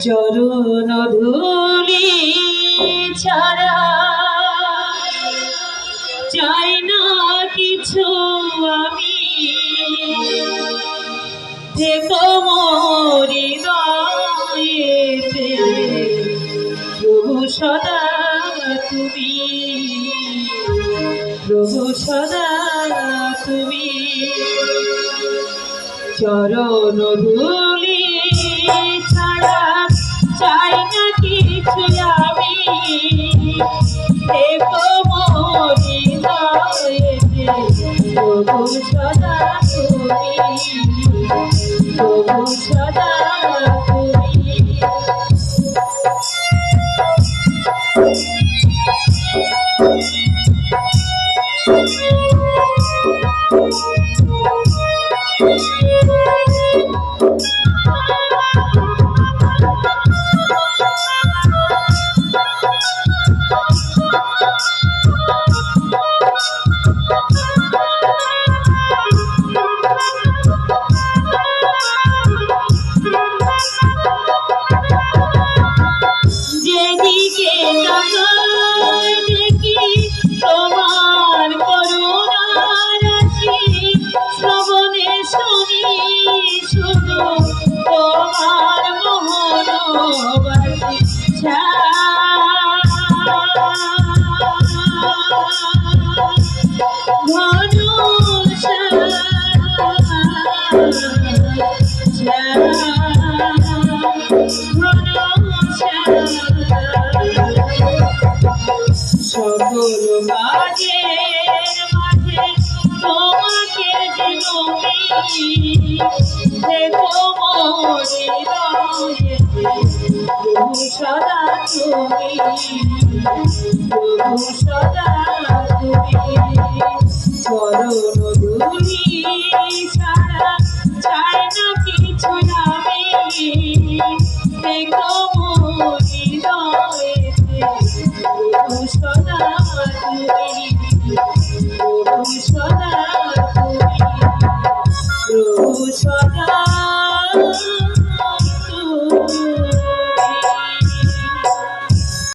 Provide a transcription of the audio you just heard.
চরণ ধুলি ছাড়া চাই না কিছু আমি। থেকো মরি প্রভু সদা তুমি। প্রভু সদা তুমি। চরণ ধুলি সদা তুমি প্রভু সদা তুমি যেদিকে শুধু তোমার মোহনবাসী সকল কাজের মাঝে তোমাকে জনমি সদা তুমি প্রভু সদা তুমি ধুলি ছাড়া চাই না কিছু আমি দেখো মোরে প্রভু সদা তুমি প্রভু সদা